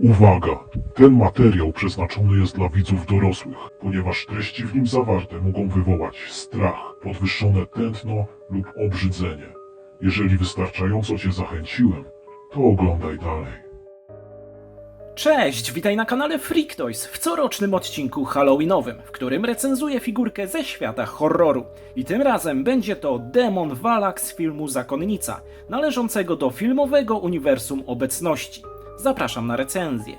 Uwaga! Ten materiał przeznaczony jest dla widzów dorosłych, ponieważ treści w nim zawarte mogą wywołać strach, podwyższone tętno lub obrzydzenie. Jeżeli wystarczająco Cię zachęciłem, to oglądaj dalej. Cześć, witaj na kanale Freak Toys w corocznym odcinku Halloweenowym, w którym recenzuję figurkę ze świata horroru. I tym razem będzie to demon Valak z filmu Zakonnica, należącego do filmowego uniwersum obecności. Zapraszam na recenzję.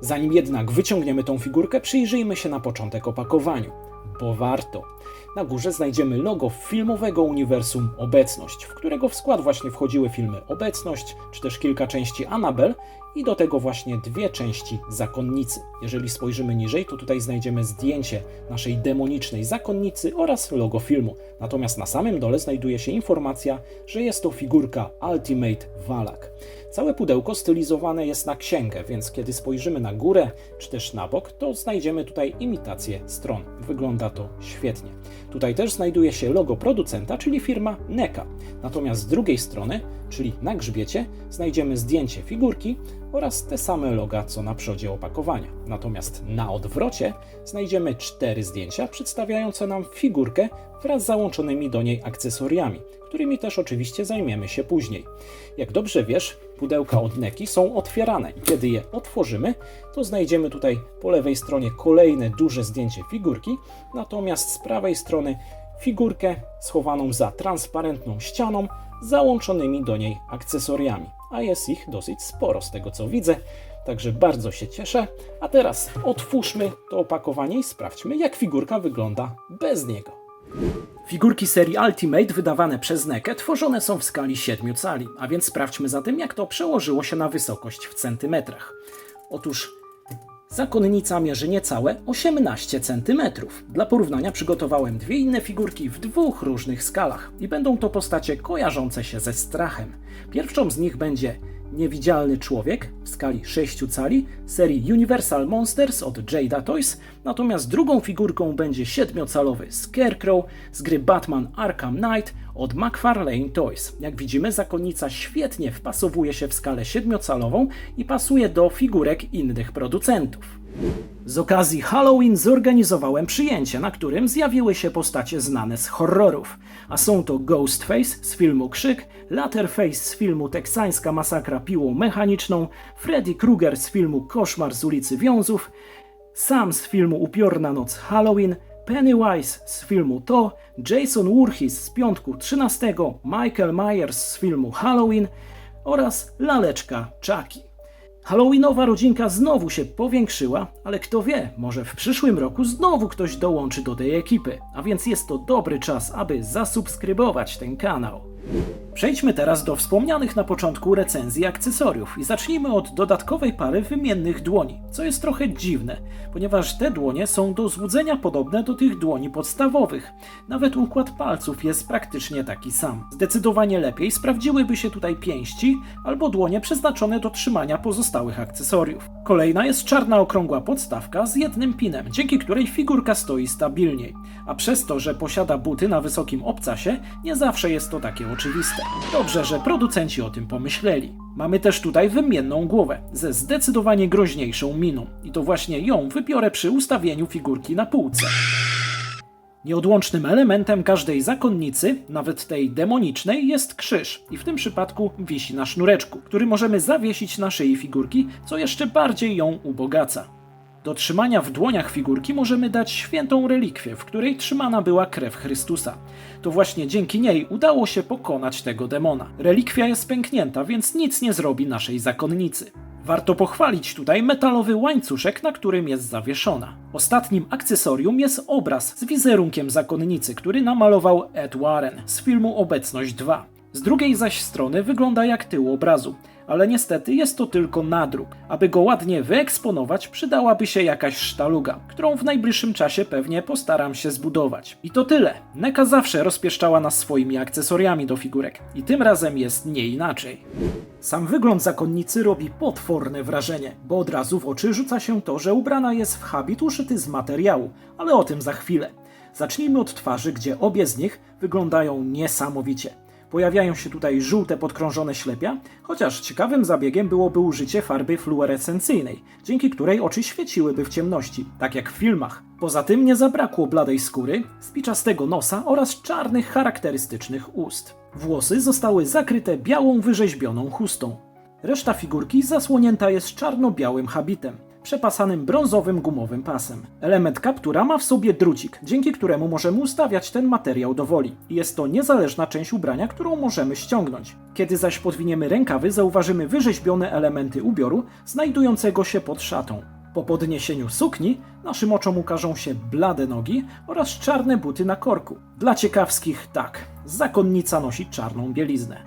Zanim jednak wyciągniemy tą figurkę, przyjrzyjmy się na początek opakowaniu, bo warto. Na górze znajdziemy logo filmowego uniwersum Obecność, w którego w skład właśnie wchodziły filmy Obecność, czy też kilka części Annabelle i do tego właśnie dwie części Zakonnicy. Jeżeli spojrzymy niżej, to tutaj znajdziemy zdjęcie naszej demonicznej zakonnicy oraz logo filmu. Natomiast na samym dole znajduje się informacja, że jest to figurka Ultimate Valak. Całe pudełko stylizowane jest na księgę, więc kiedy spojrzymy na górę czy też na bok, to znajdziemy tutaj imitację stron. Wygląda to świetnie. Tutaj też znajduje się logo producenta, czyli firma NECA. Natomiast z drugiej strony, czyli na grzbiecie, znajdziemy zdjęcie figurki oraz te same loga co na przodzie opakowania. Natomiast na odwrocie znajdziemy cztery zdjęcia przedstawiające nam figurkę wraz z załączonymi do niej akcesoriami, którymi też oczywiście zajmiemy się później. Jak dobrze wiesz, pudełka od Neki są otwierane kiedy je otworzymy, to znajdziemy tutaj po lewej stronie kolejne duże zdjęcie figurki, natomiast z prawej strony figurkę schowaną za transparentną ścianą, załączonymi do niej akcesoriami, a jest ich dosyć sporo z tego co widzę. Także bardzo się cieszę. A teraz otwórzmy to opakowanie i sprawdźmy, jak figurka wygląda bez niego. Figurki serii Ultimate wydawane przez NECA tworzone są w skali 7 cali, a więc sprawdźmy zatem jak to przełożyło się na wysokość w centymetrach. Otóż zakonnica mierzy niecałe 18 cm. Dla porównania przygotowałem dwie inne figurki w dwóch różnych skalach i będą to postacie kojarzące się ze strachem. Pierwszą z nich będzie Niewidzialny Człowiek w skali 6 cali serii Universal Monsters od Jada Toys, natomiast drugą figurką będzie 7-calowy Scarecrow z gry Batman Arkham Knight od McFarlane Toys. Jak widzimy, zakonnica świetnie wpasowuje się w skalę 7-calową i pasuje do figurek innych producentów. Z okazji Halloween zorganizowałem przyjęcie, na którym zjawiły się postacie znane z horrorów. A są to Ghostface z filmu Krzyk, Letterface z filmu Teksańska masakra piłą mechaniczną, Freddy Krueger z filmu Koszmar z ulicy Wiązów, Sam z filmu Upiorna noc Halloween, Pennywise z filmu To, Jason Voorhees z piątku 13, Michael Myers z filmu Halloween oraz laleczka Chucky. Halloweenowa rodzinka znowu się powiększyła, ale kto wie, może w przyszłym roku znowu ktoś dołączy do tej ekipy, a więc jest to dobry czas, aby zasubskrybować ten kanał. Przejdźmy teraz do wspomnianych na początku recenzji akcesoriów i zacznijmy od dodatkowej pary wymiennych dłoni, co jest trochę dziwne, ponieważ te dłonie są do złudzenia podobne do tych dłoni podstawowych. Nawet układ palców jest praktycznie taki sam. Zdecydowanie lepiej sprawdziłyby się tutaj pięści albo dłonie przeznaczone do trzymania pozostałych akcesoriów. Kolejna jest czarna okrągła podstawka z jednym pinem, dzięki której figurka stoi stabilniej, a przez to, że posiada buty na wysokim obcasie, nie zawsze jest to takie oczywiste. Dobrze, że producenci o tym pomyśleli. Mamy też tutaj wymienną głowę ze zdecydowanie groźniejszą miną i to właśnie ją wybiorę przy ustawieniu figurki na półce. Nieodłącznym elementem każdej zakonnicy, nawet tej demonicznej, jest krzyż i w tym przypadku wisi na sznureczku, który możemy zawiesić na szyi figurki, co jeszcze bardziej ją ubogaca. Do trzymania w dłoniach figurki możemy dać świętą relikwię, w której trzymana była krew Chrystusa. To właśnie dzięki niej udało się pokonać tego demona. Relikwia jest pęknięta, więc nic nie zrobi naszej zakonnicy. Warto pochwalić tutaj metalowy łańcuszek, na którym jest zawieszona. Ostatnim akcesorium jest obraz z wizerunkiem zakonnicy, który namalował Ed Warren z filmu Obecność 2. Z drugiej zaś strony wygląda jak tył obrazu, ale niestety jest to tylko nadruk. Aby go ładnie wyeksponować, przydałaby się jakaś sztaluga, którą w najbliższym czasie pewnie postaram się zbudować. I to tyle. Neka zawsze rozpieszczała nas swoimi akcesoriami do figurek i tym razem jest nie inaczej. Sam wygląd zakonnicy robi potworne wrażenie, bo od razu w oczy rzuca się to, że ubrana jest w habit uszyty z materiału, ale o tym za chwilę. Zacznijmy od twarzy, gdzie obie z nich wyglądają niesamowicie. Pojawiają się tutaj żółte podkrążone ślepia, chociaż ciekawym zabiegiem byłoby użycie farby fluorescencyjnej, dzięki której oczy świeciłyby w ciemności, tak jak w filmach. Poza tym nie zabrakło bladej skóry, spiczastego nosa oraz czarnych charakterystycznych ust. Włosy zostały zakryte białą wyrzeźbioną chustą. Reszta figurki zasłonięta jest czarno-białym habitem, przepasanym brązowym gumowym pasem. Element kaptura ma w sobie drucik, dzięki któremu możemy ustawiać ten materiał do woli. Jest to niezależna część ubrania, którą możemy ściągnąć. Kiedy zaś podwiniemy rękawy, zauważymy wyrzeźbione elementy ubioru znajdującego się pod szatą. Po podniesieniu sukni naszym oczom ukażą się blade nogi oraz czarne buty na korku. Dla ciekawskich tak, zakonnica nosi czarną bieliznę.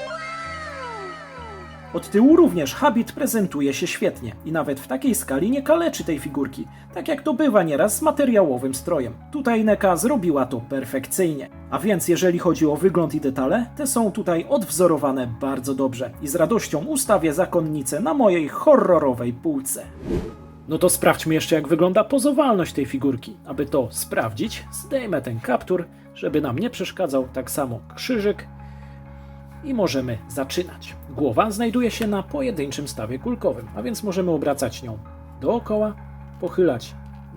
Od tyłu również habit prezentuje się świetnie i nawet w takiej skali nie kaleczy tej figurki, tak jak to bywa nieraz z materiałowym strojem. Tutaj Neka zrobiła to perfekcyjnie. A więc jeżeli chodzi o wygląd i detale, te są tutaj odwzorowane bardzo dobrze i z radością ustawię zakonnicę na mojej horrorowej półce. No to sprawdźmy jeszcze jak wygląda pozowalność tej figurki. Aby to sprawdzić, zdejmę ten kaptur, żeby nam nie przeszkadzał, tak samo krzyżyk i możemy zaczynać. Głowa znajduje się na pojedynczym stawie kulkowym, a więc możemy obracać nią dookoła, pochylać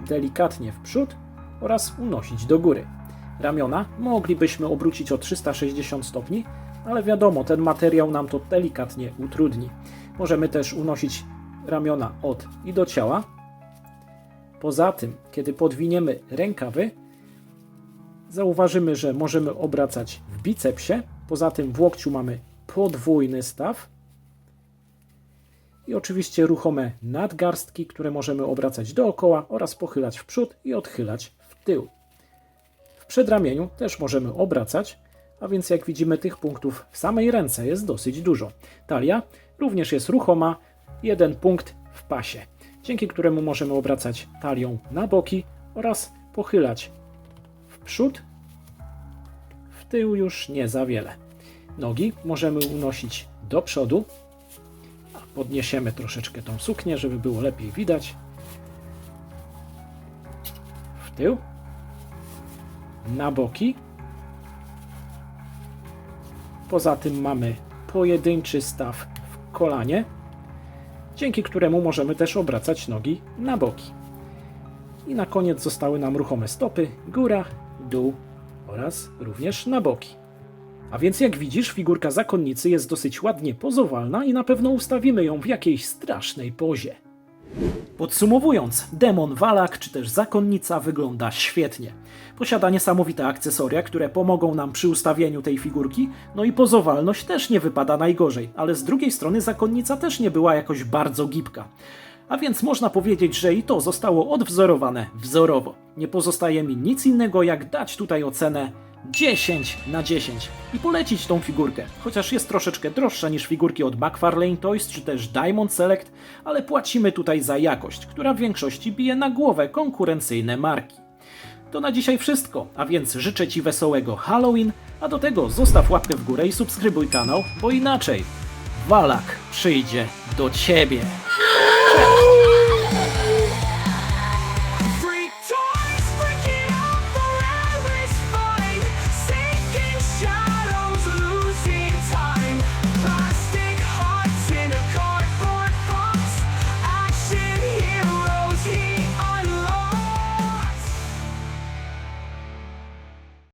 delikatnie w przód oraz unosić do góry. Ramiona moglibyśmy obrócić o 360 stopni, ale wiadomo, ten materiał nam to delikatnie utrudni. Możemy też unosić ramiona od i do ciała. Poza tym, kiedy podwiniemy rękawy, zauważymy, że możemy obracać w bicepsie. Poza tym w łokciu mamy podwójny staw. I oczywiście ruchome nadgarstki, które możemy obracać dookoła oraz pochylać w przód i odchylać w tył. W przedramieniu też możemy obracać, a więc jak widzimy tych punktów w samej ręce jest dosyć dużo. Talia również jest ruchoma, jeden punkt w pasie, dzięki któremu możemy obracać talią na boki oraz pochylać w przód tył już nie za wiele. Nogi możemy unosić do przodu. Podniesiemy troszeczkę tą suknię, żeby było lepiej widać. W tył. Na boki. Poza tym mamy pojedynczy staw w kolanie, dzięki któremu możemy też obracać nogi na boki. I na koniec zostały nam ruchome stopy, góra, dół oraz również na boki. A więc jak widzisz, figurka zakonnicy jest dosyć ładnie pozowalna i na pewno ustawimy ją w jakiejś strasznej pozie. Podsumowując, demon Walak czy też zakonnica wygląda świetnie. Posiada niesamowite akcesoria, które pomogą nam przy ustawieniu tej figurki, no i pozowalność też nie wypada najgorzej, ale z drugiej strony zakonnica też nie była jakoś bardzo gibka. A więc można powiedzieć, że i to zostało odwzorowane wzorowo. Nie pozostaje mi nic innego jak dać tutaj ocenę 10 na 10 i polecić tą figurkę, chociaż jest troszeczkę droższa niż figurki od McFarlane Toys czy też Diamond Select, ale płacimy tutaj za jakość, która w większości bije na głowę konkurencyjne marki. To na dzisiaj wszystko, a więc życzę Ci wesołego Halloween, a do tego zostaw łapkę w górę i subskrybuj kanał, bo inaczej Walak przyjdzie do Ciebie.